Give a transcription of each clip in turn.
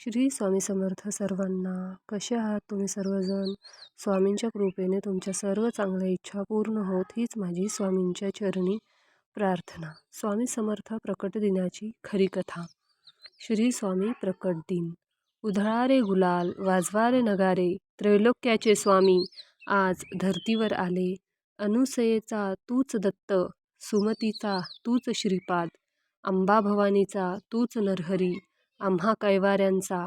श्री स्वामी समर्थ सर्वांना कसे आहात तुम्ही सर्वजण? स्वामींच्या कृपेने तुमच्या सर्व चांगल्या इच्छा पूर्ण होत हीच माझी स्वामींच्या चरणी प्रार्थना. स्वामी समर्थ प्रकट दिनाची खरी कथा. श्री स्वामी प्रकट दिन. उधळारे गुलाल वाजवारे नगारे त्रैलोक्याचे स्वामी आज धर्तीवर आले. अनुसयेचा तूच दत्त सुमतीचा तूच श्रीपाद अंबा भवानीचा तूच नरहरी आम्हा कैवाऱ्यांचा.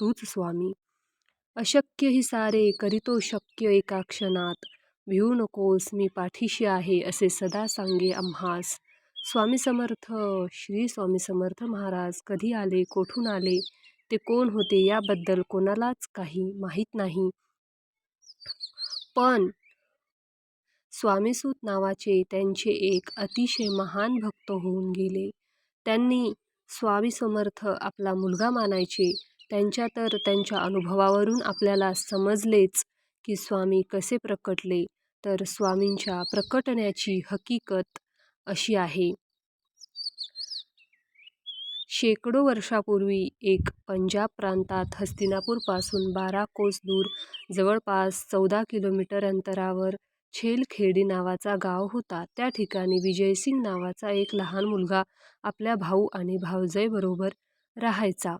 तूच स्वामी. अशक्य ही सारे करीतो शक्य एका क्षणात. भिवू नकोस मी पाठीशी आहे असे सदा सांगे आम्हास. स्वामी समर्थ श्री स्वामी समर्थ महाराज कधी आले कोठून आले ते कोण होते याबद्दल कोणालाच काही माहीत नाही. पण स्वामीसूत नावाचे त्यांचे एक अतिशय महान भक्त होऊन गेले. त्यांनी स्वामी समर्थ आपला मुलगा मानायचे. त्यांच्या तर त्यांच्या अनुभवावरून आपल्याला समजलेच की स्वामी कसे प्रकटले तर स्वामींच्या प्रकटण्याची हकीकत अशी आहे. शेकडो वर्षापूर्वी एक पंजाब प्रांतात हस्तिनापूरपासून बारा कोस दूर जवळपास चौदा किलोमीटर अंतरावर छेलखेडी नावाचा गाव होता. त्या ठिकाणी विजयसिंग नावाचा एक लहान मुलगा आपल्या भाऊ आणि भावजयबरोबर राहायचा.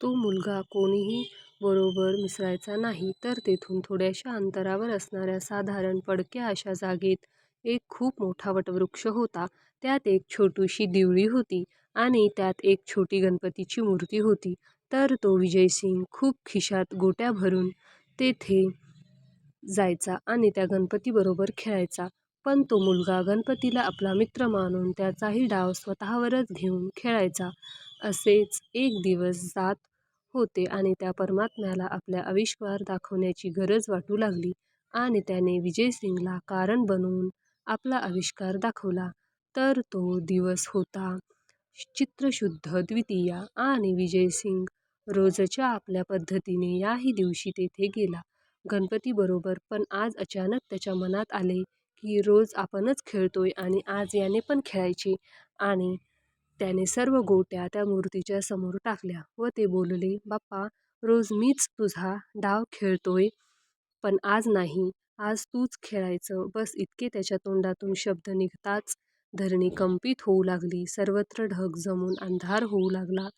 तो मुलगा कोणीही बरोबर मिसळायचा नाही तर तेथून थोड्याशा अंतरावर असणाऱ्या साधारण पडक्या अशा जागेत एक खूप मोठा वटवृक्ष होता. त्यात एक छोटीशी दिवळी होती आणि त्यात एक छोटी गणपतीची मूर्ती होती. तर तो विजयसिंग खूप खिशात गोट्या भरून तेथे जायचा आणि त्या गणपतीबरोबर खेळायचा. पण तो मुलगा गणपतीला आपला मित्र मानून त्याचाही डाव स्वतःवरच घेऊन खेळायचा. असेच एक दिवस जात होते आणि त्या परमात्म्याला आपल्या आविष्कार दाखवण्याची गरज वाटू लागली आणि त्याने विजयसिंगला कारण बनवून आपला आविष्कार दाखवला. तर तो दिवस होता चित्रशुद्ध द्वितीया आणि विजयसिंग रोजच्या आपल्या पद्धतीने याही दिवशी तेथे गेला. गणपतीबरोबर पण आज अचानक त्याच्या मनात आले की रोज आपणच खेळतोय आणि आज याने पण खेळायचे आणि त्याने सर्व गोट्या त्या मूर्तीच्या समोर टाकल्या व ते बोलले बाप्पा रोज मीच तुझा डाव खेळतोय पण आज नाही. आज तूच खेळायचं. बस इतके त्याच्या तोंडातून शब्द निघताच धरणी कंपित होऊ लागली. सर्वत्र ढग जमून अंधार होऊ लागला.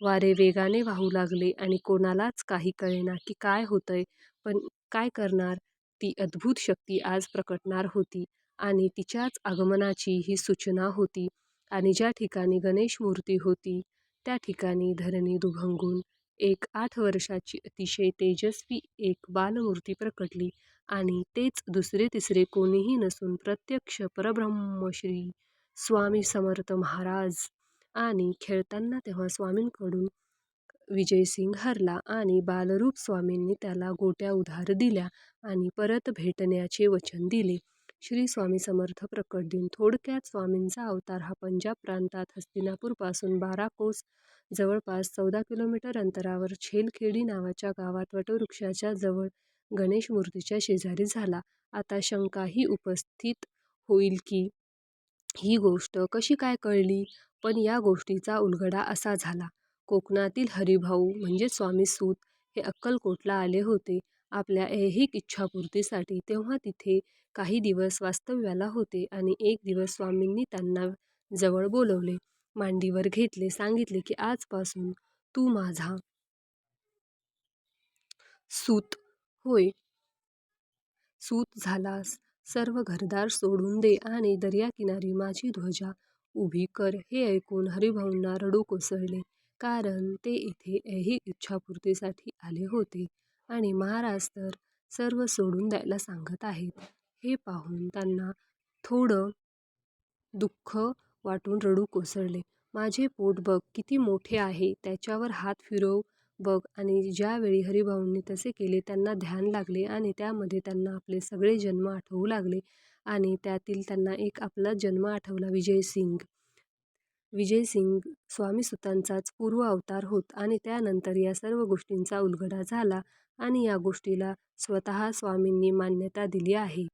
वारे वेगाने वाहू लागले आणि कोणालाच काही कळेना की काय होतंय पण काय करणार? ती अद्भुत शक्ती आज प्रकटणार होती आणि तिच्याच आगमनाची ही सूचना होती आणि ज्या ठिकाणी गणेश मूर्ती होती त्या ठिकाणी धरणी दुभंगून एक आठ वर्षाची अतिशय तेजस्वी एक बालमूर्ती प्रकटली आणि तेच दुसरे तिसरे कोणीही नसून प्रत्यक्ष परब्रह्म श्री स्वामी समर्थ महाराज. आणि खेळताना तेव्हा स्वामींकडून विजयसिंग हरला आणि बालरूप स्वामींनी त्याला गोट्या उधार दिल्या आणि परत भेटण्याचे वचन दिले. श्री स्वामी समर्थ प्रकट दिन थोडक्यात स्वामींचा अवतार हा पंजाब प्रांतात हस्तिनापूरपासून बारा कोस जवळपास चौदा किलोमीटर अंतरावर छेलखेडी नावाच्या गावात वटवृक्षाच्या जवळ गणेश मूर्तीच्या शेजारी झाला. आता शंकाही उपस्थित होईल की ही गोष्ट कशी काय कळली? पण या गोष्टीचा उलगडा असा झाला. कोकणातील हरिभाऊ म्हणजे स्वामी सूत हे अक्कलकोटला आले होते. आपल्या ऐहिक इच्छापूर्तीसाठी तेव्हा तिथे काही दिवस वास्तव्याला होते आणि एक दिवस स्वामींनी त्यांना जवळ बोलवले. मांडीवर घेतले सांगितले की आजपासून तू माझा सूत. होय. सूत झालास. सर्व घरदार सोडून दे आणि दर्याकिनारी माझी ध्वजा उभी कर हे ऐकून हरिभाऊंना रडू कोसळले. कारण ते इथे ऐहिक इच्छापूर्तीसाठी आले होते आणि महाराज तर सर्व सोडून द्यायला सांगत आहेत. हे पाहून त्यांना थोडं दुःख वाटून रडू कोसळले. माझे पोट बघ किती मोठे आहे त्याच्यावर हात फिरव. बघ आणि ज्यावेळी हरिभाऊंनी तसे केले त्यांना ध्यान लागले आणि त्यामध्ये त्यांना आपले सगळे जन्म आठवू लागले आणि त्यातील त्यांना एक आपला जन्म आठवला विजयसिंग विजयसिंग स्वामीसुतांचाच पूर्व अवतार होत आणि त्यानंतर या सर्व गोष्टींचा उलगडा झाला आणि या गोष्टीला स्वतः स्वामींनी मान्यता दिली आहे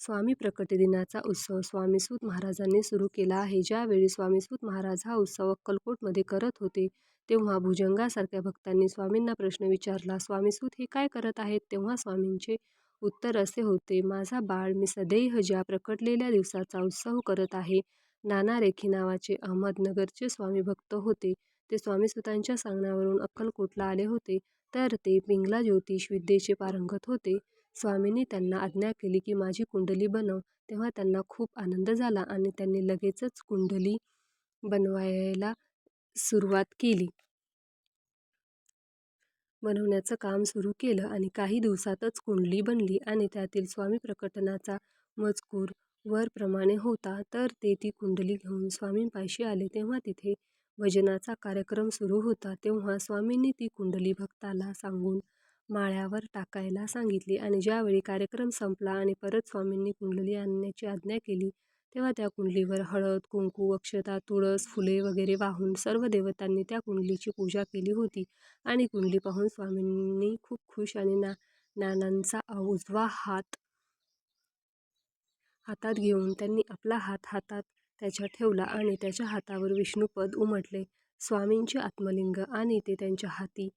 स्वामी प्रकटदिनाचा उत्सव स्वामीसूत महाराजांनी सुरू केला आहे. ज्यावेळी स्वामीसूत महाराज हा उत्सव अक्कलकोटमध्ये करत होते, तेव्हा भुजंगासारख्या भक्तांनी स्वामींना प्रश्न विचारला. स्वामीसूत हे काय करत आहेत? तेव्हा स्वामींचे उत्तर असे होते, माझा बाळ मी सदैह ज्या प्रकटलेल्या दिवसाचा उत्सव करत आहे. नाना रेखी नावाचे अहमदनगरचे स्वामी भक्त होते. ते स्वामीसुतांच्या सांगण्यावरून अक्कलकोटला आले होते. तर ते पिंगला ज्योतिष विद्येचे पारंगत होते. स्वामींनी त्यांना आज्ञा केली की माझी कुंडली बनव. तेव्हा त्यांना खूप आनंद झाला आणि त्यांनी लगेचच कुंडली बनवायला सुरुवात केली. बनवण्याचं काम सुरू केलं आणि काही दिवसातच कुंडली बनली आणि त्यातील स्वामी प्रकटनाचा मजकूर वरप्रमाणे होता. तर ते ती कुंडली घेऊन स्वामींपाशी आले. तेव्हा तिथे भजनाचा कार्यक्रम सुरू होता. तेव्हा स्वामींनी ती कुंडली भक्ताला सांगून माळ्यावर टाकायला सांगितली आणि ज्यावेळी कार्यक्रम संपला आणि परत स्वामींनी कुंडली आणण्याची आज्ञा केली, तेव्हा त्या कुंडलीवर हळद, कुंकू, अक्षता, तुळस, फुले वगैरे वाहून सर्व देवतांनी त्या कुंडलीची पूजा केली होती. आणि कुंडली पाहून स्वामींनी खूप खुश आणि ना नानांचा उजवा हात हातात घेऊन त्यांनी आपला हात हातात त्याच्या ठेवला आणि त्याच्या हातावर विष्णुपद उमटले. स्वामींचे आत्मलिंग आणि ते त्यांच्या हाती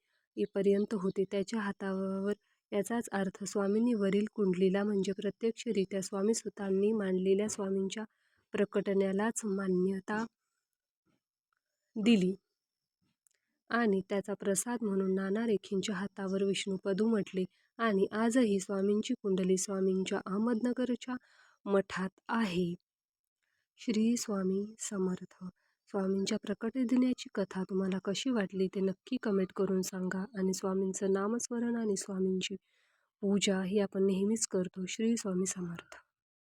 पर्यंत होते त्याच्या हातावर. याचाच अर्थ स्वामींनी वरील कुंडलीला म्हणजे प्रत्यक्षरित्या स्वामीसुतांनी मांडलेल्या स्वामींच्या प्रकटण्यालाच मान्यता दिली आणि त्याचा प्रसाद म्हणून नाना रेखींच्या हातावर विष्णुपद उमटले. आणि आजही स्वामींची कुंडली स्वामींच्या अहमदनगरच्या मठात आहे. श्री स्वामी समर्थ. स्वामींच्या प्रकटदिनाची कथा तुम्हाला कशी वाटली ते नक्की कमेंट करून सांगा. आणि स्वामींचं नामस्मरण आणि स्वामींची पूजा ही आपण नेहमीच करतो. श्री स्वामी समर्थ.